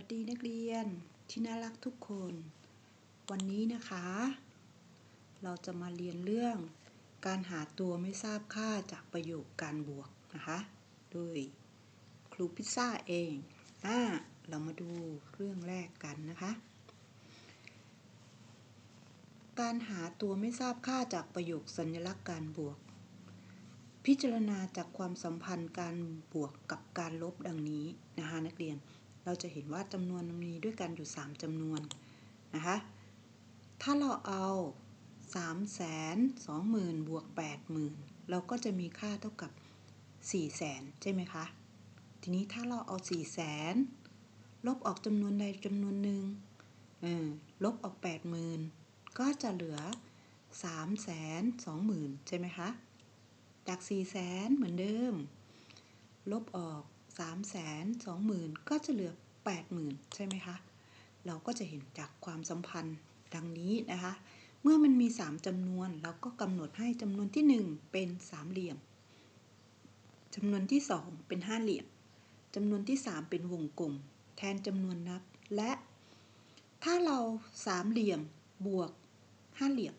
วัสดีนักเรียนที่น่ารักทุกคน วันนี้นะคะ เราจะมาเรียนเรื่องการหาตัวไม่ทราบค่าจากประโยคการบวกนะคะ โดยครูพิซซ่าเองอ่าเรามาดูเรื่องแรกกันนะคะ การหาตัวไม่ทราบค่าจากประโยคสัญลักษณ์การบวก พิจารณาจากความสัมพันธ์การบวกกับการลบดังนี้นะคะนักเรียน เราจะเห็นว่าจำนวนมีด้วยกันอยู่ 3จำนวนนะคะ ถ้าเราเอา 3 2 0 0 0 0บวก80,000 เราก็จะมีค่าเท่ากับ 4 0 0 0 0ใช่ไหมคะ ทีนี้ถ้าเราเอา 4 0 0 0 0ลบออกจำนวนใดจำนวนหนึ่งลบออก 80,000 ก็จะเหลือ 3 2 0 0 0 0ใช่ไหมคะ จาก 4 0 0 0 0 0 เหมือนเดิม ลบออก 3 2 0 0 0 0 ก็จะเหลือ 80,000 ใช่ไหมคะ เราก็จะเห็นจากความสัมพันธ์ดังนี้นะคะ เมื่อมันมี 3จำนวน เราก็กำหนดให้จำนวนที่ 1 เป็นสามเหลี่ยมจำนวนที่ 2 เป็นห้าเหลี่ยมจำนวนที่ 3 เป็นวงกลม แทนจำนวนนับ และ ถ้าเราสามเหลี่ยมบวกห้าเหลี่ยม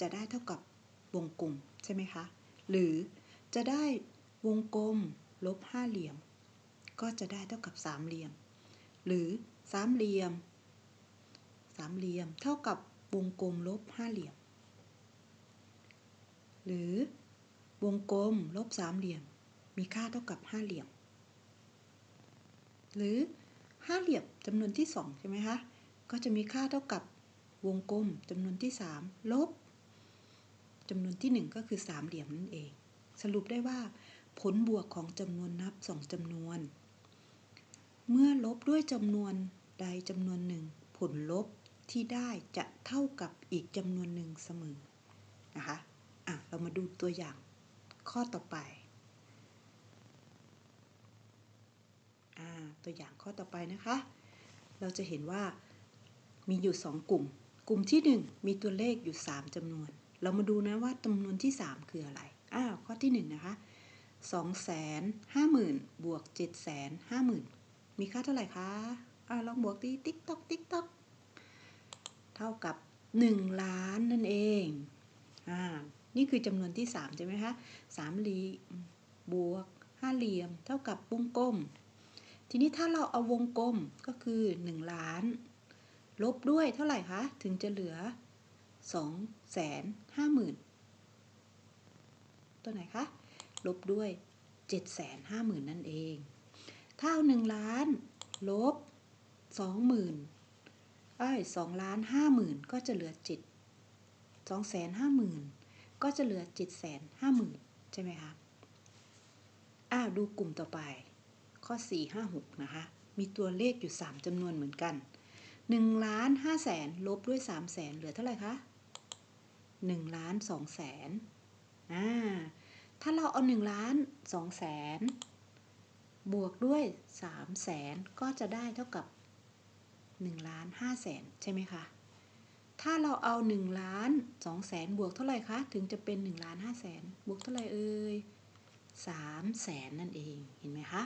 จะได้เท่ากับวงกลมใช่ไหมคะ หรือจะได้วงกลมลบห้าเหลี่ยม ก็จะได้เท่ากับสามเหลี่ยม หรือสามเหลี่ยมสามเหลี่ยมเท่ากับวงกลมลบห้าเหลี่ยม หรือวงกลมลบสามเหลี่ยม มีค่าเท่ากับห้าเหลี่ยม หรือห้าเหลี่ยมจำนวนที่สองใช่ไหมคะ ก็จะมีค่าเท่ากับวงกลมจำนวนที่สามลบจำนวนที่หนึ่งก็คือสามเหลี่ยมนั่นเอง สรุปได้ว่าผลบวกของจำนวนนับสองจำนวน เมื่อลบด้วยจำนวนใดจำนวนหนึ่ง ผลลบที่ได้จะเท่ากับอีกจำนวนหนึ่งเสมอนะคะอะเรามาดูตัวอย่างข้อต่อไปอ่าตัวอย่างข้อต่อไปนะคะ เราจะเห็นว่ามีอยู่ 2 กลุ่ม กลุ่มที่ 1 มีตัวเลขอยู่ 3จำนวน เรามาดูนะว่าจำนวนที่ 3 คืออะไรอ้าวข้อที่ 1 นะคะ 2 5 0 0 0 0 บวก 7 5 0 0 0 0 มีค่าเท่าไหร่คะอ่าลองบวกดีติ๊กตอกติ๊กตอกเท่ากับ 1 ล้านนั่นเองอ่านี่คือจำนวนที่ 3 ใช่ไหมคะสามเหลี่ยมบวกห้าเหลี่ยม เท่ากับวงกลม ทีนี้ถ้าเราเอาวงกลมก็คือ 1 ล้าน ลบด้วยเท่าไหร่คะ ถึงจะเหลือ 2 5 0 0 0 0 ตัวไหนคะ ลบด้วย 7 5 0 0 0 0 นั่นเอง เท่าหนึ่งล้าน ลบสองหมื่นไอ้สองล้านห้าหมื่นก็จะเหลือจิตสองแสนห้าหมื่นก็จะเหลือจิตแสนห้าหมื่นใช่ไหมคะอ้าวดูกลุ่มต่อไป ข้อสี่ห้าหกนะคะ มีตัวเลขอยู่สามจำนวนเหมือนกันหนึ่งล้านห้าแสนลบด้วยสามแสนเหลือเท่าไหร่คะหนึ่งล้านสองแสนอ่าถ้าเราเอาหนึ่งล้านสองแสน บวกด้วย3แสนก็จะได้เท่ากับ1ล้าน5แสนใช่ไหมคะ ถ้าเราเอา1ล้าน2แสนบวกเท่าไหร่คะ ถึงจะเป็น1ล้าน5แสนบวกเท่าไหร่เอ่ย3แสนนั่นเอง เห็นไหมคะ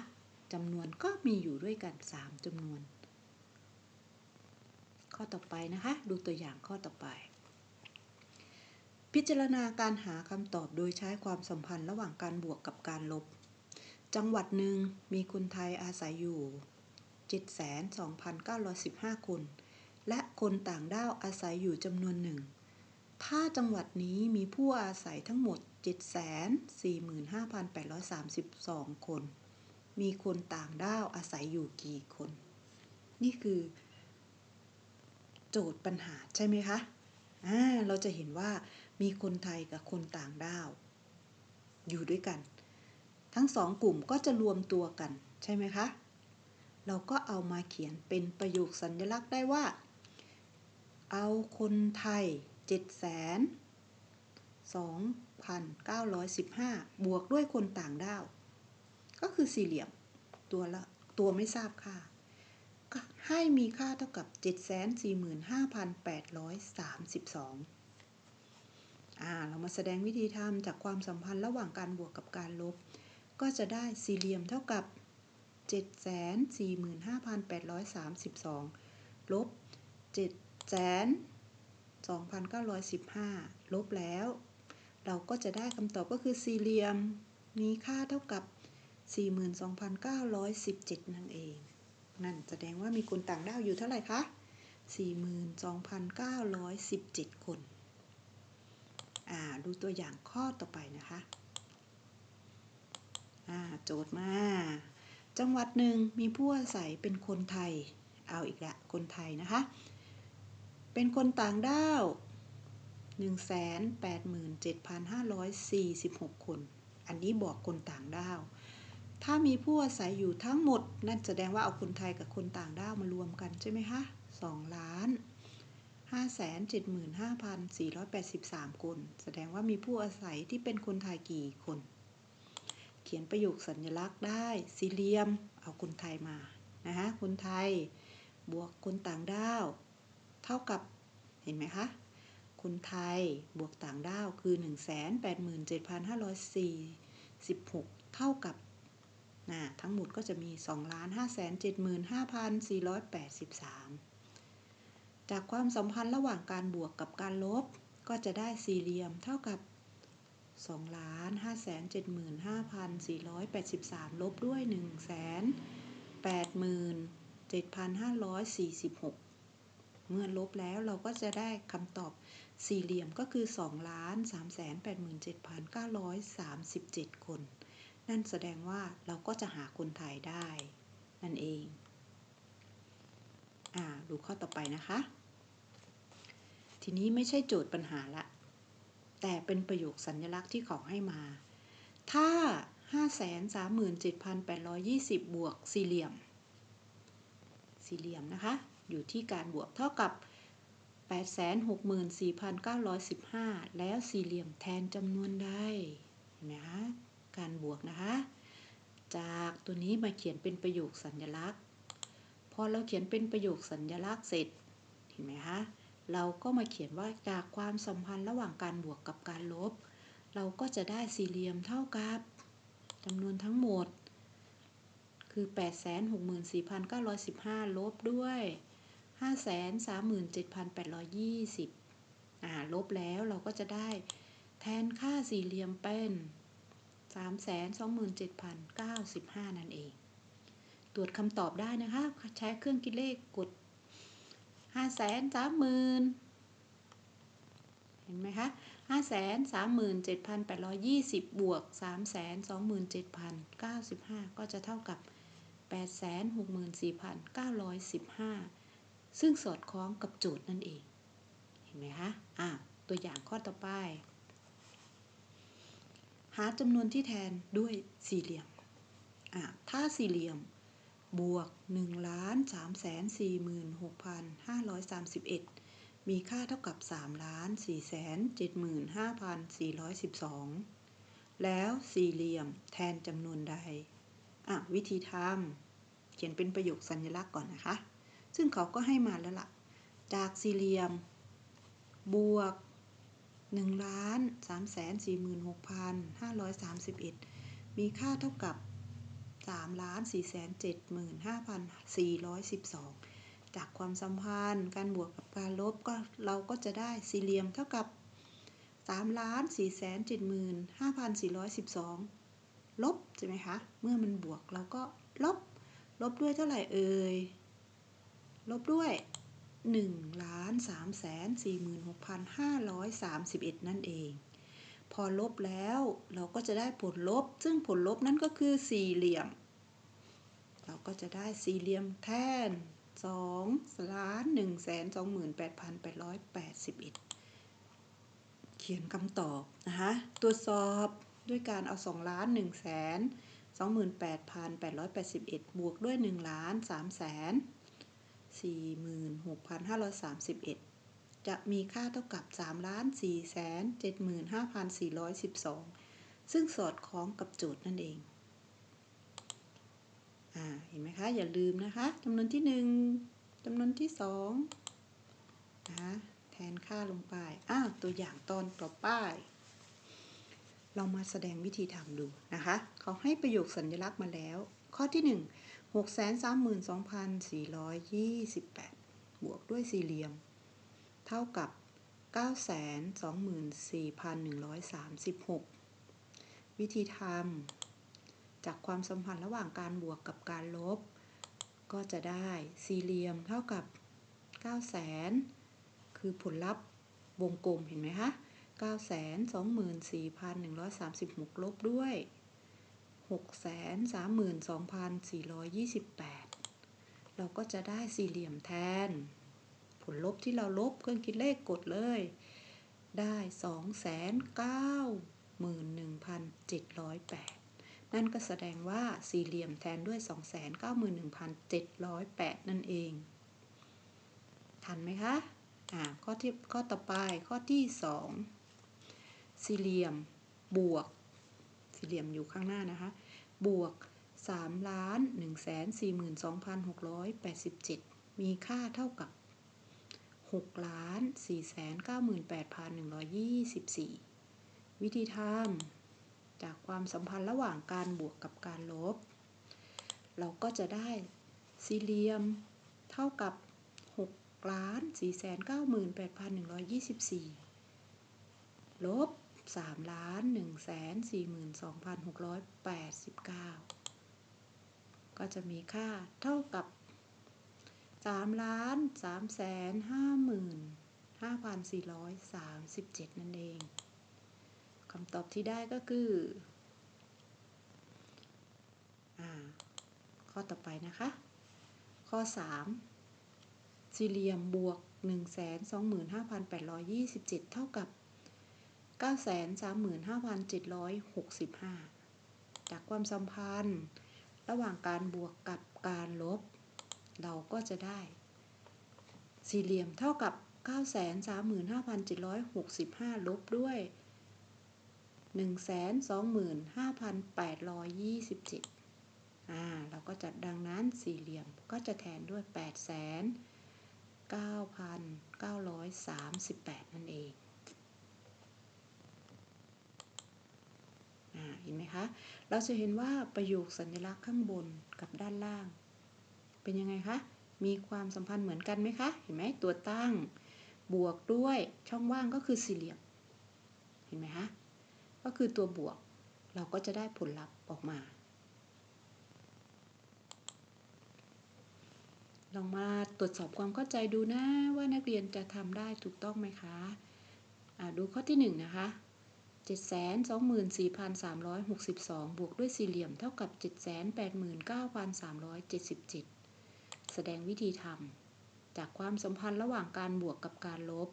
จำนวนก็มีอยู่ด้วยกัน 3จำนวน ข้อต่อไปนะคะ ดูตัวอย่างข้อต่อไป พิจารณาการหาคำตอบโดยใช้ความสัมพันธ์ระหว่างการบวกกับการลบ จังหวัดหนึ่งมีคนไทยอาศัยอยู่ 72,915 คน และคนต่างด้าวอาศัยอยู่จำนวนหนึ่ง ถ้าจังหวัดนี้มีผู้อาศัยทั้งหมด 745,832 คน มีคนต่างด้าวอาศัยอยู่กี่คน นี่คือ โจทย์ปัญหาใช่ไหมคะอ่าเราจะเห็นว่ามีคนไทยกับคนต่างด้าว อยู่ด้วยกัน ทั้งสองกลุ่มก็จะรวมตัวกัน ใช่ไหมคะ เราก็เอามาเขียนเป็นประโยคสัญลักษณ์ได้ว่า เอาคนไทย7แสน2,915 บวกด้วยคนต่างด้าว ก็คือสี่เหลี่ยม ตัวละตัวไม่ทราบค่า ให้มีค่าเท่ากับ 745,832อ่า เรามาแสดงวิธีทำจากความสัมพันธ์ระหว่างการบวกกับการลบ ก็จะได้สี่เหลี่ยมเท่ากับ 745,832 ลบ 7,2915 ลบแล้ว เราก็จะได้คำตอบก็คือสี่เหลี่ยมมีค่าเท่ากับ 42,917 นั่นเอง นั่นแสดงว่ามีคนต่างด้าวอยู่เท่าไหร่คะ42,917 คน อ่า ดูตัวอย่างข้อต่อไปนะคะ โจทย์มา จังหวัดหนึ่งมีผู้อาศัยเป็นคนไทย เอาอีกละ คนไทยนะคะ เป็นคนต่างด้าว 187,546 คน อันนี้บอกคนต่างด้าว ถ้ามีผู้อาศัยอยู่ทั้งหมด นั่นแสดงว่าเอาคนไทยกับคนต่างด้าวมารวมกันใช่ไหมคะ2ล้าน575,483 คน แสดงว่ามีผู้อาศัยที่เป็นคนไทยกี่คน เขียนประโยคสัญลักษณ์ได้ สี่เหลี่ยม เอาคนไทยมา นะคะคนไทย บวกคนต่างด้าว เท่ากับ เห็นไหมคะ คนไทยบวกต่างด้าวคือ 187,546 เท่ากับนะทั้งหมดก็จะมี 2,575,483 จากความสัมพันธ์ระหว่างการบวกกับการลบ ก็จะได้สี่เหลี่ยมเท่ากับ 2,575,483 ลบด้วย 187,546 เมื่อลบแล้วเราก็จะได้คำตอบสี่เหลี่ยมก็คือ2,387,937 คน นั่นแสดงว่าเราก็จะหาคนไทยได้ นั่นเอง อ่า ดูข้อต่อไปนะคะ ทีนี้ไม่ใช่โจทย์ปัญหาละ แต่เป็นประโยคสัญลักษณ์ที่เขาให้มา ถ้า 537,820 บวกสี่เหลี่ยม สี่เหลี่ยมนะคะ อยู่ที่การบวกเท่ากับ 864,915 แล้วสี่เหลี่ยมแทนจำนวนใดเห็นไหมคะการบวกนะคะ จากตัวนี้มาเขียนเป็นประโยคสัญลักษณ์ พอเราเขียนเป็นประโยคสัญลักษณ์เสร็จ เห็นไหมคะ เราก็มาเขียนว่าจากความสัมพันธ์ระหว่างการบวกกับการลบ เราก็จะได้สี่เหลี่ยมเท่ากับจำนวนทั้งหมด คือ 864,915 ลบด้วย 537,820 อ่า ลบแล้วเราก็จะได้แทนค่าสี่เหลี่ยมเป็น 327,095 นั่นเอง ตรวจคำตอบได้นะคะ ใช้เครื่องคิดเลขกด 530,000เห็นไหมคะ537,820บวก327,095ก็จะเท่ากับ864,915ซึ่งสอดคล้องกับโจทย์นั่นเอง เห็นไหมคะ อ่า ตัวอย่างข้อต่อไป หาจำนวนที่แทนด้วยสี่เหลี่ยม อ่า ถ้าสี่เหลี่ยม บวก1 3 4 6 5 3 1 มีค่าเท่ากับ 3 4 7 5 4 1 2 แล้วสี่เหลี่ยมแทนจำนวนใด อะ วิธีทำเขียนเป็นประโยคสัญลักษณ์ก่อนนะคะ ซึ่งเขาก็ให้มาแล้วละ่ะ จากสี่เหลี่ยม บวก1 3 4 6 5 3 1 มีค่าเท่ากับ 3 4 7 5 4 1 2 จากความสัมพันธ์การบวกกับการลบก็เราก็จะได้สี่เหลี่ยมเท่ากับ3ล้าน4แสน75,412 ลบใช่ไหมคะ เมื่อมันบวกเราก็ลบ ลบด้วยเท่าไหร่เอ่ย ลบด้วย1ล้าน3แสน46,531 นั่นเอง พอลบแล้ว เราก็จะได้ผลลบ ซึ่งผลลบนั่นก็คือสี่เหลี่ยม เราก็จะได้สี่เหลี่ยมแทน2ล้าน1 28,881 เขียนคำตอบนะคะตรวจสอบด้วยการเอา2ล้าน1 28,881 บวกด้วย1ล้าน3 46,531 จะมีค่าเท่ากับ3ล้าน4แสน75,412 ซึ่งสอดคล้องกับโจทย์นั่นเอง อ่า เห็นไหมคะ อย่าลืมนะคะจำนวนที่ 1จำนวนที่2นะคะแทนค่าลงไป อ้าว ตัวอย่างตอนต่อไป เรามาแสดงวิธีทำดูนะคะ เขาให้ประโยคสัญลักษณ์มาแล้ว ข้อที่632,428 บวกด้วยสี่เหลี่ยม เท่ากับ 924,136 วิธีทำจากความสัมพันธ์ระหว่างการบวกกับการลบ ก็จะได้สี่เหลี่ยมเท่ากับ 900,000 คือผลลัพธ์วงกลมเห็นไหมคะ 924,136 ลบด้วย 632,428 เราก็จะได้สี่เหลี่ยมแทน ผลลบที่เราลบเครื่องคิดเลขกดเลย ได้ 291,708 นั่นก็แสดงว่าสี่เหลี่ยมแทนด้วย 291,708 นั่นเอง ทันไหมคะ อ่า ข้อที่ข้อต่อไปข้อที่ 2 สี่เหลี่ยมบวก สี่เหลี่ยมอยู่ข้างหน้านะคะ บวก3ล้าน1 4 2 6 8 7 มีค่าเท่ากับ 6ล้าน4 9 8 1 2 4 วิธีทำจากความสัมพันธ์ระหว่างการบวกกับการลบ เราก็จะได้สี่เหลี่ยมเท่ากับ6ล้าน4 9 8 1 2 4 ลบ3ล้าน1 4 2 6 8 9 ก็จะมีค่าเท่ากับ 3ล้าน3แสน5หมื่น5,437นั่นเองคำตอบที่ได้ก็คืออข้อต่อไปนะคะ ข้อ 3 สี่เหลี่ยมบวก 125,827 เท่ากับ 935,765 จากความสัมพันธ์ ระหว่างการบวกกับการลบ เราก็จะได้ สี่เหลี่ยมเท่ากับ 935,765 ลบด้วย 125,827อ่าเราก็จะดังนั้นสี่เหลี่ยมก็จะแทนด้วย8,9,938 นั่นเองอ่าเห็นไหมคะ เราจะเห็นว่าประโยคสัญลักษณ์ข้างบนกับด้านล่าง เป็นยังไงคะ มีความสัมพันธ์เหมือนกันไหมคะ เห็นไหมตัวตั้ง บวกด้วยช่องว่างก็คือสี่เหลี่ยม เห็นไหมคะ ก็คือตัวบวก เราก็จะได้ผลลัพธ์ออกมา ลองมาตรวจสอบความเข้าใจดูนะว่านักเรียนจะทำได้ถูกต้องไหมคะะดูข้อที่ 1 นะคะ724,362 บวกด้วยสี่เหลี่ยมเท่ากับ 789,377 แสดงวิธีทำจากความสัมพันธ์ระหว่างการบวกกับการลบ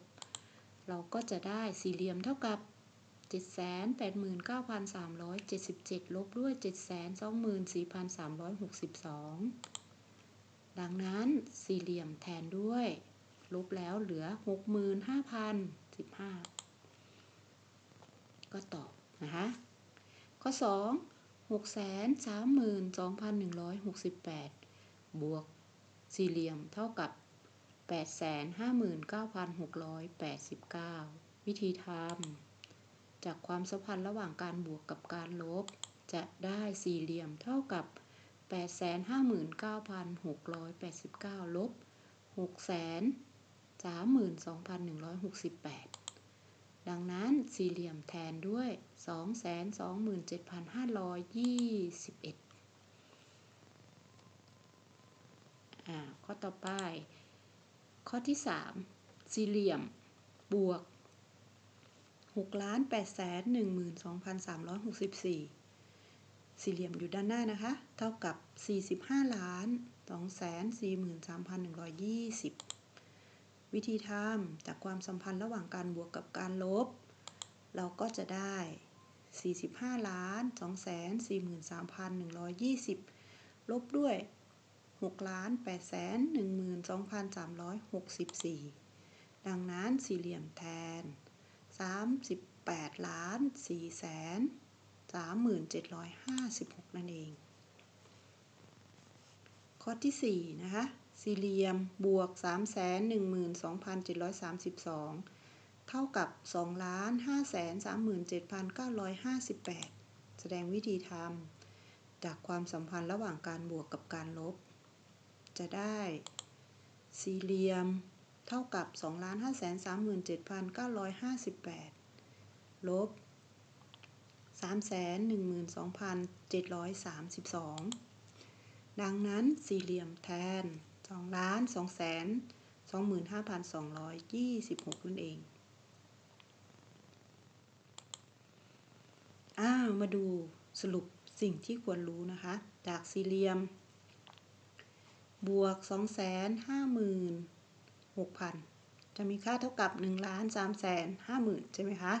เราก็จะได้สี่เหลี่ยมเท่ากับ 789,377 ลบด้วย 724,362 ดังนั้นสี่เหลี่ยมแทนด้วย ลบแล้วเหลือ 65,015 ก็ตอบนะคะข้อ 2 632,168 บวก สี่เหลี่ยมเท่ากับ 859,689 วิธีทำ จากความสัมพันธ์ระหว่างการบวกกับการลบ จะได้สี่เหลี่ยมเท่ากับ 859,689 ลบ 632,168 ดังนั้นสี่เหลี่ยมแทนด้วย 227,521 อ่าข้อต่อไป ข้อที่ 3 สี่เหลี่ยม บวก6ล้าน8แสน12,364 สี่เหลี่ยมอยู่ด้านหน้านะคะ เท่ากับ 45 ล้าน2แสน43,120 วิธีทำจากความสัมพันธ์ระหว่างการบวกกับการลบ เราก็จะได้ 45 ล้าน2แสน43,120 ลบด้วย 6ล้าน8แสน12,364 ดังนั้นสี่เหลี่ยมแทน 38ล้าน4แสน3756 นั่นเอง ข้อที่ 4 นะคะ สี่เหลี่ยมบวก 312,732 เท่ากับ 2 5 3 7 9 5 8 แสดงวิธีทำจากความสัมพันธ์ระหว่างการบวกกับการลบ จะได้สี่เหลี่ยมเท่ากับ 2 5 3 7 9 5 8 ลบ 3 1 2 7 3 2 ดังนั้นสี่เหลี่ยมแทน 2 ล้าน2 2 25,226 นั่นเอง อ้าว มาดูสรุปสิ่งที่ควรรู้นะคะ จากสี่เหลี่ยม บวก 2 5 6 0 0 0 จะมีค่าเท่ากับ1ล้าน3แสน50,000 ใช่ไหมคะ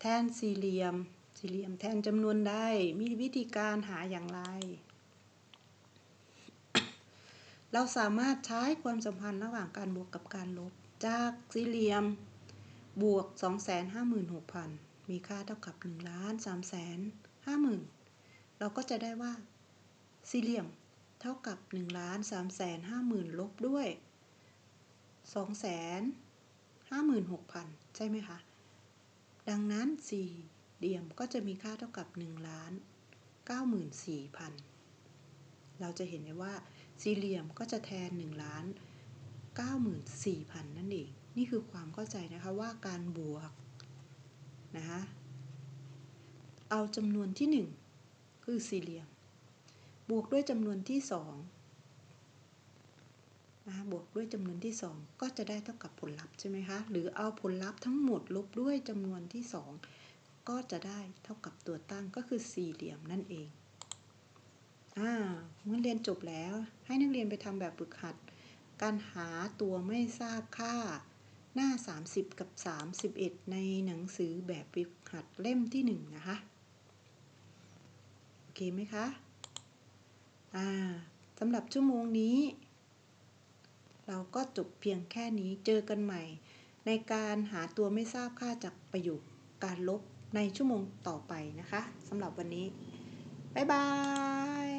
แทนสี่เหลี่ยม สี่เหลี่ยมแทนจำนวนได้ มีวิธีการหาอย่างไร เราสามารถใช้ความสัมพันธ์ระหว่างการบวกกับการลบ จากสี่เหลี่ยมบวก 256,000 มีค่าเท่ากับ1ล้าน3แสน50,000 เราก็จะได้ว่า สี่เหลี่ยม เท่ากับ1ล้าน3แสน50,000 ลบด้วย2แสน56,000 ใช่ไหมคะ ดังนั้นสี่เหลี่ยมก็จะมีค่าเท่ากับ1ล้าน94,000 เราจะเห็นได้ว่าสี่เหลี่ยมก็จะแทน1ล้าน94,000 นั่นเอง นี่คือความเข้าใจนะคะว่าการบวกนะคะเอาจำนวนที่ 1 คือสี่เหลี่ยม บวกด้วยจำนวนที่2นะคะบวกด้วยจำนวนที่ 2 ก็จะได้เท่ากับผลลัพธ์ใช่ไหมคะ หรือเอาผลลัพธ์ทั้งหมดลบด้วยจำนวนที่ 2 ก็จะได้เท่ากับตัวตั้งก็คือสี่เหลี่ยมนั่นเองอ่าเมื่อเรียนจบแล้วให้นักเรียนไปทำแบบฝึกหัด การหาตัวไม่ทราบค่าหน้า 30 กับ 31 ในหนังสือแบบฝึกหัดเล่มที่ 1 นะคะ โอเคไหมคะ อ่าสำหรับชั่วโมงนี้ เราก็จบเพียงแค่นี้เจอกันใหม่ ในการหาตัวไม่ทราบค่าจากประโยคการลบในชั่วโมงต่อไปนะคะสำหรับวันนี้ บ๊ายบาย